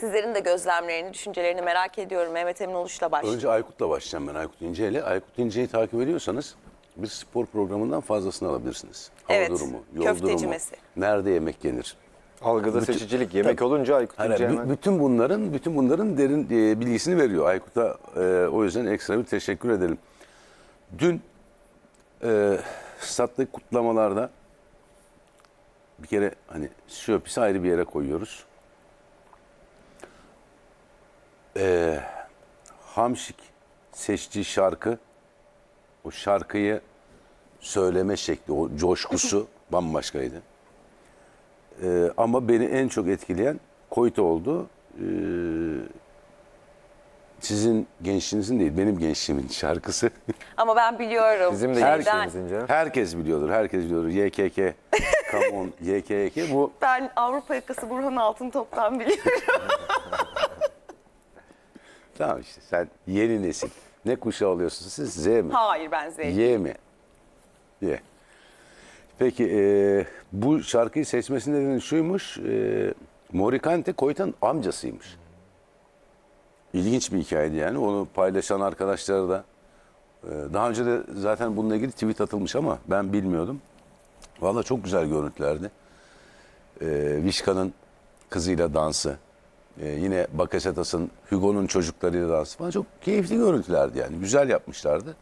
Sizlerin de gözlemlerini, düşüncelerini merak ediyorum. Mehmet Emin Oluş'la başlayalım. Önce Aykut'la başlayacağım ben Aykut İnce ile. Aykut İnce'yi takip ediyorsanız bir spor programından fazlasını alabilirsiniz. Hava Evet, durumu, yol köfteci durumu, Messi. nerede yemek yenir. Algıda Bütün- seçicilik yemek Tabii. olunca Aykut Hayır, İnce hemen- bütün bunların bütün bunların derin e, bilgisini veriyor Aykut'a. e, o yüzden ekstra bir teşekkür edelim. Dün e, stat'taki kutlamalarda bir kere hani Şöpis'i ayrı bir yere koyuyoruz. E, Hamşik seçtiği şarkı o şarkıyı söyleme şekli, o coşkusu bambaşkaydı. Ee, ama beni en çok etkileyen Koyta oldu. Ee, sizin gençliğinizin değil, benim gençliğimin şarkısı. Ama ben biliyorum. Bizim de gençliğimizin canım. herkes biliyordur, herkes biliyordur. YKK, come on, YKK. Bu Ben Avrupa yakası Burhan Altıntop'tan biliyorum. tamam işte sen yeni nesil. Ne kuşağı oluyorsunuz siz? Z mi? Hayır ben Zeynep. Y mi? Y. Peki e, bu şarkıyı seçmesinin nedeni şuymuş. E, Morikante Koyta'nın amcasıymış. İlginç bir hikayeydi yani. Onu paylaşan arkadaşlar da e, daha önce de zaten bununla ilgili tweet atılmış ama ben bilmiyordum. Valla çok güzel görüntülerdi. E, Vişka'nın kızıyla dansı. E, yine Bakasetas'ın, Hugo'nun çocuklarıyla dansı falan çok keyifli görüntülerdi yani. Güzel yapmışlardı.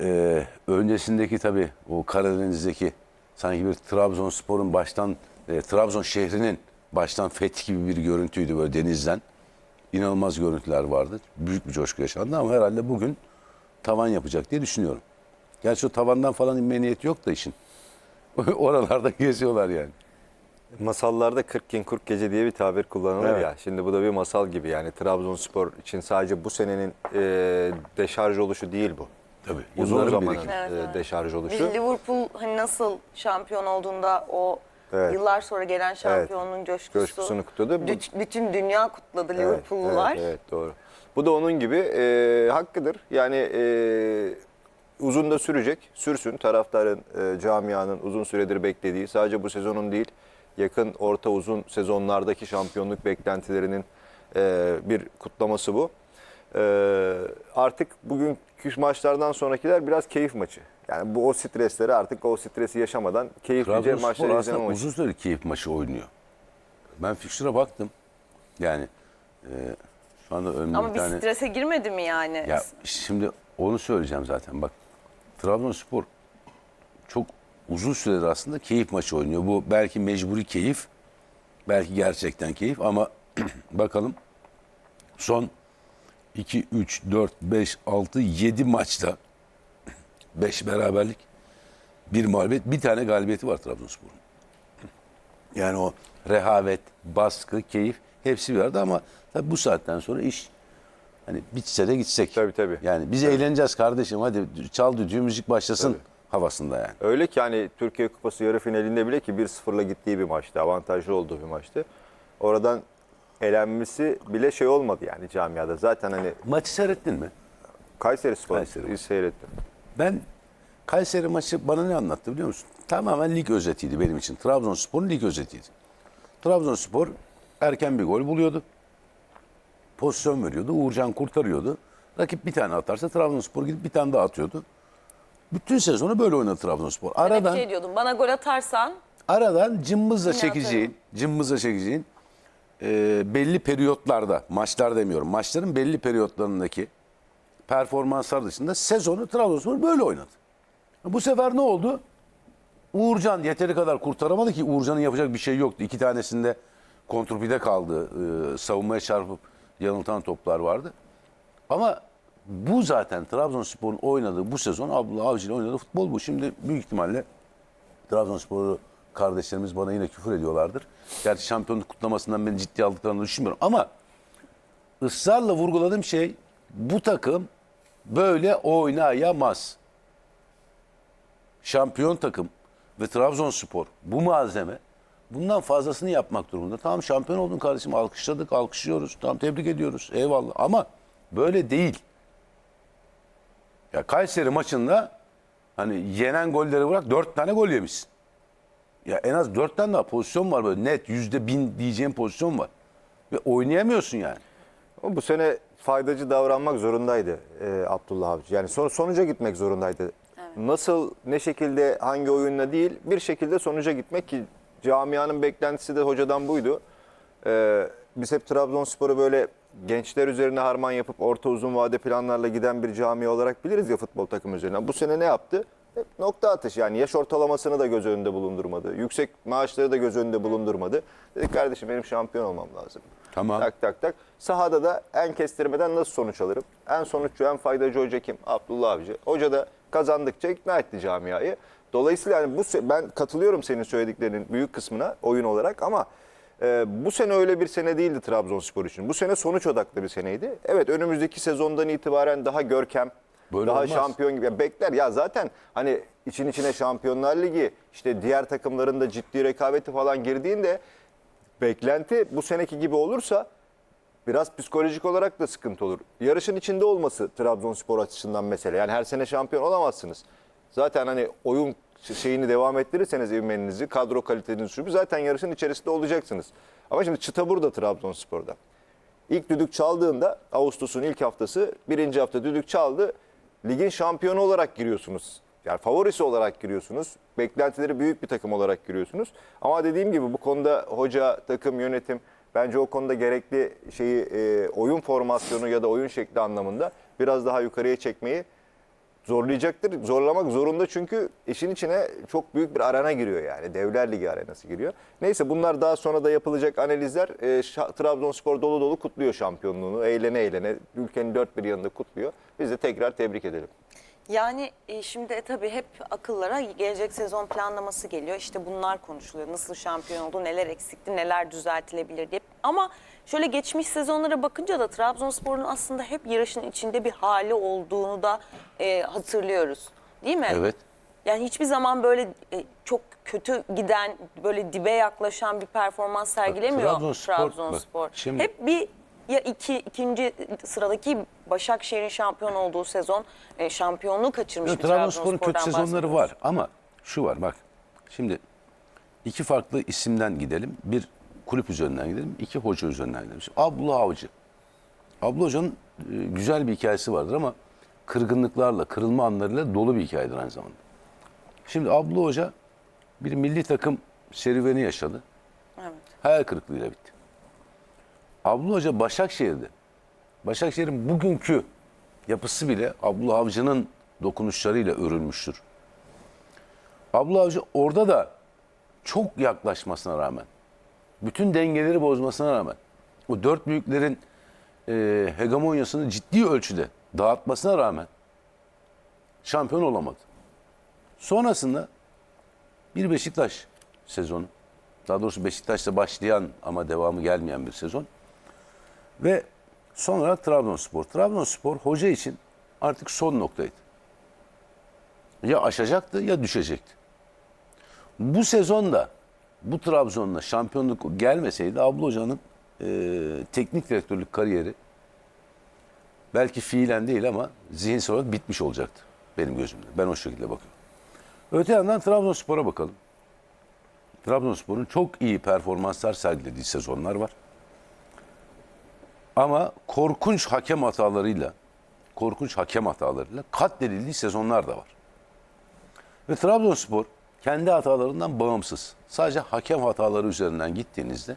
Ee, öncesindeki tabii o Karadeniz'deki sanki bir Trabzonspor'un baştan e, Trabzon şehrinin baştan fethi gibi bir görüntüydü böyle denizden. İnanılmaz görüntüler vardı. Büyük bir coşku yaşandı ama herhalde bugün tavan yapacak diye düşünüyorum. Gerçi o tavandan falan inme niyeti yok da işin. Oralarda geziyorlar yani. Masallarda 40 gün 40 gece diye bir tabir kullanılır Evet. ya. Şimdi bu da bir masal gibi yani Trabzonspor için sadece bu senenin e, deşarj oluşu değil bu. Tabii. Uzun Yılların zamanın. Evet, evet. deşarj Biz oluşu. Liverpool hani nasıl şampiyon olduğunda o Evet. yıllar sonra gelen şampiyonluğun coşkusu. Coşkusunu kutladı. Bu- Büt- bütün dünya kutladı Evet, Liverpool'lular. Evet, evet, doğru. Bu da onun gibi e, hakkıdır. Yani e, uzun da sürecek. Sürsün taraftarın, e, camianın uzun süredir beklediği sadece bu sezonun değil yakın orta uzun sezonlardaki şampiyonluk beklentilerinin e, bir kutlaması bu. E, artık bugünkü maçlardan sonrakiler biraz keyif maçı. Yani bu o stresleri artık o stresi yaşamadan keyiflice maçları izleme maçı. uzun süredir keyif maçı oynuyor. Ben fikstüre baktım. Yani e, şu anda önümde Ama bir bir tane... strese girmedi mi yani? Ya şimdi onu söyleyeceğim zaten. Bak Trabzonspor çok uzun süredir aslında keyif maçı oynuyor. Bu belki mecburi keyif, belki gerçekten keyif ama bakalım son 2, 3, 4, 5, 6, 7 maçta 5 beraberlik, bir mağlubiyet, bir tane galibiyeti var Trabzonspor'un. Yani o rehavet, baskı, keyif hepsi bir arada ama tabii bu saatten sonra iş hani bitse de gitsek. Tabii, tabii. Yani biz eğleneceğiz kardeşim hadi çal düdüğü müzik başlasın havasında yani. Öyle ki hani Türkiye Kupası yarı finalinde bile ki 1-0'la gittiği bir maçtı. Avantajlı olduğu bir maçtı. Oradan elenmesi bile şey olmadı yani camiada. Zaten hani Maçı seyrettin mi? Kayseri Spor Kayseri. seyrettim. Ben Kayseri maçı bana ne anlattı biliyor musun? Tamamen lig özetiydi benim için. Trabzonspor'un lig özetiydi. Trabzonspor erken bir gol buluyordu. Pozisyon veriyordu. Uğurcan kurtarıyordu. Rakip bir tane atarsa Trabzonspor gidip bir tane daha atıyordu. Bütün sezonu böyle oynadı Trabzonspor. Aradan şey diyordum bana gol atarsan aradan cımbızla Yine çekeceğin, cımbızla çekeceğin e, belli periyotlarda, maçlar demiyorum, maçların belli periyotlarındaki performanslar dışında sezonu Trabzonspor böyle oynadı. Bu sefer ne oldu? Uğurcan yeteri kadar kurtaramadı ki Uğurcan'ın yapacak bir şey yoktu. İki tanesinde kontrpide kaldı. E, savunmaya çarpıp yanıltan toplar vardı. Ama bu zaten Trabzonspor'un oynadığı bu sezon Abdullah Avcı ile oynadığı futbol bu. Şimdi büyük ihtimalle Trabzonspor'u kardeşlerimiz bana yine küfür ediyorlardır. Gerçi şampiyonluk kutlamasından beni ciddiye aldıklarını düşünmüyorum. Ama ısrarla vurguladığım şey bu takım böyle oynayamaz. Şampiyon takım ve Trabzonspor bu malzeme bundan fazlasını yapmak durumunda. Tamam şampiyon oldun kardeşim alkışladık alkışlıyoruz. Tamam tebrik ediyoruz eyvallah ama böyle değil. Ya Kayseri maçında hani yenen golleri bırak dört tane gol yemişsin. Ya en az dört tane daha pozisyon var böyle net yüzde bin diyeceğim pozisyon var. Ve oynayamıyorsun yani. Ama bu sene faydacı davranmak zorundaydı e, Abdullah Avcı. Yani son, sonuca gitmek zorundaydı. Nasıl, ne şekilde, hangi oyunla değil bir şekilde sonuca gitmek ki camianın beklentisi de hocadan buydu. E, biz hep Trabzonspor'u böyle gençler üzerine harman yapıp orta uzun vade planlarla giden bir cami olarak biliriz ya futbol takımı üzerinden. Bu sene ne yaptı? Hep nokta atış yani yaş ortalamasını da göz önünde bulundurmadı. Yüksek maaşları da göz önünde bulundurmadı. Dedik kardeşim benim şampiyon olmam lazım. Tamam. Tak tak tak. Sahada da en kestirmeden nasıl sonuç alırım? En sonuççu, en faydacı hoca kim? Abdullah Avcı. Hoca da kazandıkça ikna etti camiayı. Dolayısıyla yani bu ben katılıyorum senin söylediklerinin büyük kısmına oyun olarak ama e, bu sene öyle bir sene değildi Trabzonspor için. Bu sene sonuç odaklı bir seneydi. Evet önümüzdeki sezondan itibaren daha görkem, Böyle daha olmaz. şampiyon gibi Ya bekler. Ya zaten hani için içine Şampiyonlar Ligi, işte diğer takımların da ciddi rekabeti falan girdiğinde beklenti bu seneki gibi olursa biraz psikolojik olarak da sıkıntı olur. Yarışın içinde olması Trabzonspor açısından mesele. Yani her sene şampiyon olamazsınız. Zaten hani oyun şeyini devam ettirirseniz ivmeninizi, kadro kalitenizi şu zaten yarışın içerisinde olacaksınız. Ama şimdi çıta burada Trabzonspor'da. İlk düdük çaldığında Ağustos'un ilk haftası birinci hafta düdük çaldı. Ligin şampiyonu olarak giriyorsunuz. Yani favorisi olarak giriyorsunuz. Beklentileri büyük bir takım olarak giriyorsunuz. Ama dediğim gibi bu konuda hoca, takım, yönetim bence o konuda gerekli şeyi e, oyun formasyonu ya da oyun şekli anlamında biraz daha yukarıya çekmeyi zorlayacaktır. Zorlamak zorunda çünkü işin içine çok büyük bir arena giriyor yani. Devler Ligi arenası giriyor. Neyse bunlar daha sonra da yapılacak analizler. E, Trabzonspor dolu dolu kutluyor şampiyonluğunu. Eğlene eğlene. Ülkenin dört bir yanında kutluyor. Biz de tekrar tebrik edelim. Yani e, şimdi tabii hep akıllara gelecek sezon planlaması geliyor. İşte bunlar konuşuluyor. Nasıl şampiyon oldu, neler eksikti, neler düzeltilebilir diye. Ama şöyle geçmiş sezonlara bakınca da Trabzonspor'un aslında hep yarışın içinde bir hali olduğunu da e, hatırlıyoruz. Değil mi? Evet. Yani hiçbir zaman böyle e, çok kötü giden, böyle dibe yaklaşan bir performans sergilemiyor Trabzonspor- Trabzonspor. bak, şimdi- Hep bir ya iki ikinci sıradaki Başakşehir'in şampiyon olduğu sezon e, şampiyonluğu kaçırmış Yok, bir Trabzonspor'un kötü sezonları var ama şu var bak. Şimdi iki farklı isimden gidelim. Bir kulüp üzerinden gidelim. iki hoca üzerinden gidelim. Şimdi Abdullah Avcı. Abdullah Hoca'nın e, güzel bir hikayesi vardır ama kırgınlıklarla, kırılma anlarıyla dolu bir hikayedir aynı zamanda. Şimdi Abdullah Hoca bir milli takım serüveni yaşadı. Evet. Hayal kırıklığıyla bitti. Abdullah Hoca Başakşehir'de. Başakşehir'in bugünkü yapısı bile Abdullah Avcı'nın dokunuşlarıyla örülmüştür. Abdullah Avcı orada da çok yaklaşmasına rağmen, bütün dengeleri bozmasına rağmen, o dört büyüklerin e, hegemonyasını ciddi ölçüde dağıtmasına rağmen şampiyon olamadı. Sonrasında bir Beşiktaş sezonu. Daha doğrusu Beşiktaş'ta başlayan ama devamı gelmeyen bir sezon. Ve son olarak Trabzonspor. Trabzonspor hoca için artık son noktaydı. Ya aşacaktı ya düşecekti. Bu sezonda bu Trabzon'la şampiyonluk gelmeseydi Abla Hoca'nın e, teknik direktörlük kariyeri belki fiilen değil ama zihinsel olarak bitmiş olacaktı benim gözümde. Ben o şekilde bakıyorum. Öte yandan Trabzonspor'a bakalım. Trabzonspor'un çok iyi performanslar sergilediği sezonlar var. Ama korkunç hakem hatalarıyla, korkunç hakem hatalarıyla katledildiği sezonlar da var. Ve Trabzonspor kendi hatalarından bağımsız. Sadece hakem hataları üzerinden gittiğinizde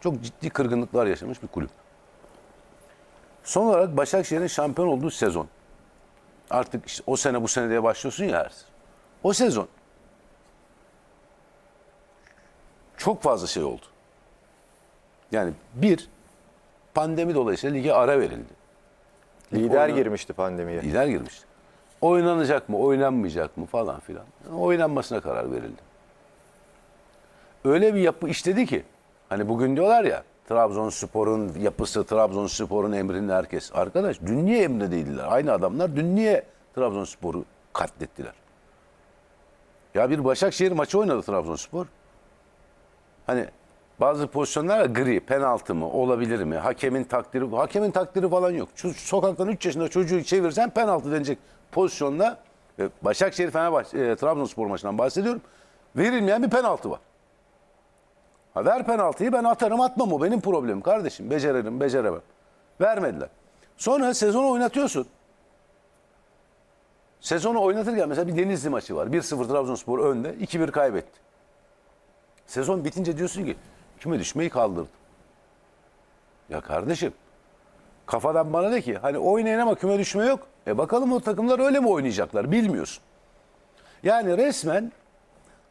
çok ciddi kırgınlıklar yaşamış bir kulüp. Son olarak Başakşehir'in şampiyon olduğu sezon. Artık işte o sene bu sene diye başlıyorsun ya her. O sezon çok fazla şey oldu. Yani bir, pandemi dolayısıyla lige ara verildi. Lider Oyna- girmişti pandemiye. Lider girmişti. Oynanacak mı, oynanmayacak mı falan filan. Oynanmasına karar verildi. Öyle bir yapı işledi ki, hani bugün diyorlar ya, Trabzonspor'un yapısı, Trabzonspor'un emrinde herkes. Arkadaş dün niye emrinde değildiler? Aynı adamlar dün niye Trabzonspor'u katlettiler? Ya bir Başakşehir maçı oynadı Trabzonspor. Hani bazı pozisyonlar gri, penaltı mı, olabilir mi? Hakemin takdiri, hakemin takdiri falan yok. Şu sokaktan 3 yaşında çocuğu çevirsen penaltı denecek pozisyonda ve Başakşehir Fenerbahçe e, Trabzonspor maçından bahsediyorum. Verilmeyen bir penaltı var. Ha ver penaltıyı ben atarım atmam o benim problemim kardeşim. Becererim beceremem. Vermediler. Sonra sezonu oynatıyorsun. Sezonu oynatırken mesela bir Denizli maçı var. 1-0 Trabzonspor önde. 2-1 kaybetti. Sezon bitince diyorsun ki küme düşmeyi kaldırdı. Ya kardeşim kafadan bana de ki hani oynayın ama küme düşme yok. E bakalım o takımlar öyle mi oynayacaklar bilmiyorsun. Yani resmen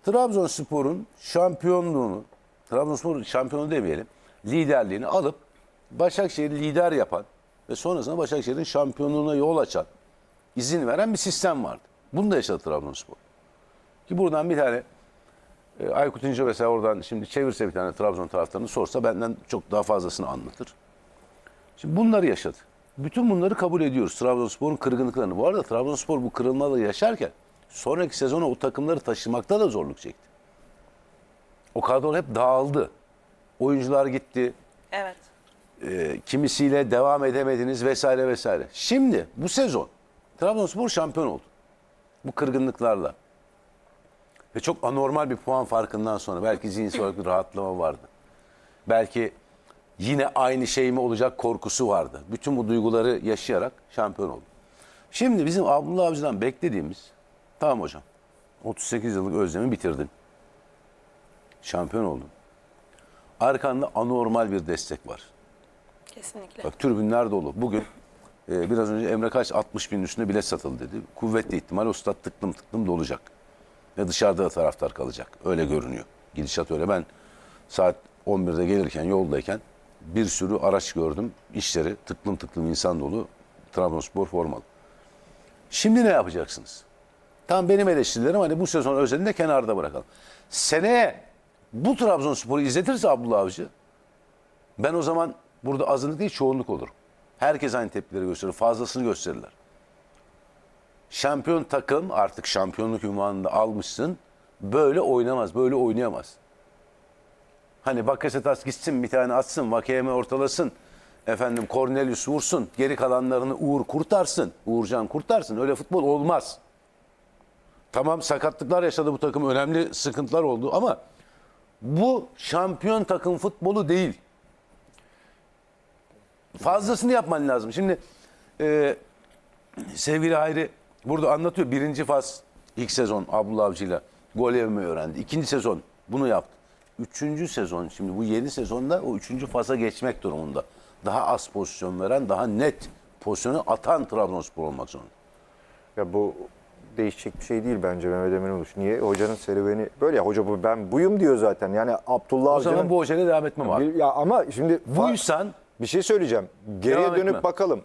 Trabzonspor'un şampiyonluğunu, Trabzonspor şampiyonu demeyelim, liderliğini alıp Başakşehir'i lider yapan ve sonrasında Başakşehir'in şampiyonluğuna yol açan, izin veren bir sistem vardı. Bunu da yaşadı Trabzonspor. Ki buradan bir tane e, Aykut İnce mesela oradan şimdi çevirse bir tane Trabzon taraftarını sorsa benden çok daha fazlasını anlatır. Şimdi bunları yaşadı. Bütün bunları kabul ediyoruz. Trabzonspor'un kırgınlıklarını. Bu arada Trabzonspor bu kırılmaları yaşarken sonraki sezona o takımları taşımakta da zorluk çekti. O kadro hep dağıldı. Oyuncular gitti. Evet. E, kimisiyle devam edemediniz vesaire vesaire. Şimdi bu sezon Trabzonspor şampiyon oldu. Bu kırgınlıklarla. Ve çok anormal bir puan farkından sonra belki zihinsel olarak bir rahatlama vardı. Belki yine aynı şey mi olacak korkusu vardı. Bütün bu duyguları yaşayarak şampiyon oldu. Şimdi bizim Abdullah Avcı'dan beklediğimiz tamam hocam 38 yıllık özlemi bitirdin. Şampiyon oldun. Arkanda anormal bir destek var. Kesinlikle. Bak tribünler dolu. Bugün e, biraz önce Emre Kaç 60 bin üstünde bilet satıldı dedi. Kuvvetli ihtimal o stat tıklım tıklım dolacak. Ve dışarıda da taraftar kalacak. Öyle görünüyor. Gidişat öyle. Ben saat 11'de gelirken yoldayken bir sürü araç gördüm. İşleri tıklım tıklım insan dolu. Trabzonspor formalı. Şimdi ne yapacaksınız? Tam benim eleştirilerim hani bu sezon özelinde kenarda bırakalım. Seneye bu Trabzonspor'u izletirse Abdullah Avcı ben o zaman burada azınlık değil çoğunluk olurum. Herkes aynı tepkileri gösterir. Fazlasını gösterirler. Şampiyon takım artık şampiyonluk ünvanını almışsın. Böyle oynamaz, böyle oynayamaz. Hani Bakasetas gitsin bir tane atsın, Vakeyeme ortalasın. Efendim Cornelius vursun, geri kalanlarını Uğur kurtarsın. Uğurcan kurtarsın. Öyle futbol olmaz. Tamam sakatlıklar yaşadı bu takım. Önemli sıkıntılar oldu ama bu şampiyon takım futbolu değil. Fazlasını yapman lazım. Şimdi e, sevgili Hayri burada anlatıyor. Birinci faz ilk sezon Abdullah Avcı'yla gol yemeyi öğrendi. İkinci sezon bunu yaptı. Üçüncü sezon şimdi bu yeni sezonda o üçüncü faza geçmek durumunda. Daha az pozisyon veren, daha net pozisyonu atan Trabzonspor olmak zorunda. Ya bu değişecek bir şey değil bence Mehmet Emin Uluş. Niye? Hocanın serüveni böyle ya. Hoca bu ben buyum diyor zaten. Yani Abdullah O zaman Avcı'nın... bu hocayla devam etmem abi. Bir- Ya ama şimdi Buysan bir şey söyleyeceğim. Geriye dönüp etme. bakalım.